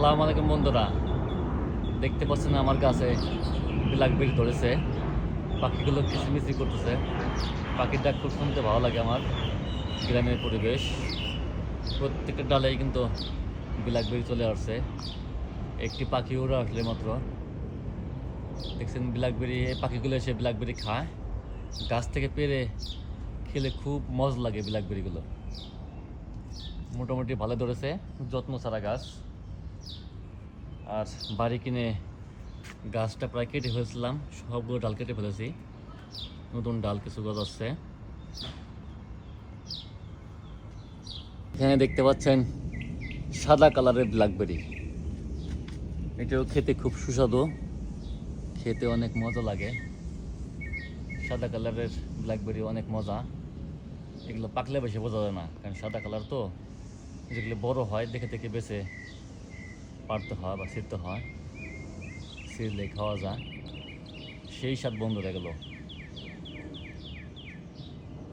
আসসালামু আলাইকুম বন্ধুরা। দেখতে পাচ্ছেন আমার গাছে ব্ল্যাকবেরি ধরেছে। পাখিগুলো কিচিমিচি করতেছে। পাখির ডাক খুব শুনতে ভালো লাগে আমার গ্রামের পরিবেশ। প্রত্যেকটা ডালেই কিন্তু ব্ল্যাকবেরি চলে আসছে। একটি পাখি উড়ে আসলে মাত্র। দেখছেন ব্ল্যাকবেরি এই পাখিগুলো এসে ব্ল্যাকবেরি খায়। গাছ থেকে পেরে খেলে খুব মজ লাগে ব্ল্যাকবেরিগুলো মোটামুটি ভালো ধরেছে, যত্ন ছাড়া গাছ। আর বাড়ি কিনে গাছটা প্রায় কেটে ফেলেছিলাম, সবগুলো ডাল কেটে ফেলেছি। নতুন ডাল কিছু গজাচ্ছে এখানে দেখতে পাচ্ছেন সাদা কালারের ব্ল্যাকবেরি এটাও খেতে খুব সুস্বাদু। খেতে অনেক মজা লাগে। সাদা কালারের ব্ল্যাকবেরি অনেক মজা। এগুলো পাকলে বেশি বোঝা যায় না, কারণ সাদা কালার তো। যেগুলো বড় হয় দেখে দেখে বেছে পারতে হয় বা ছিঁড়তে হয়। ছিঁড়লে খাওয়া যায়। সেই স্বাদ বন্ধ হয়ে গেলো।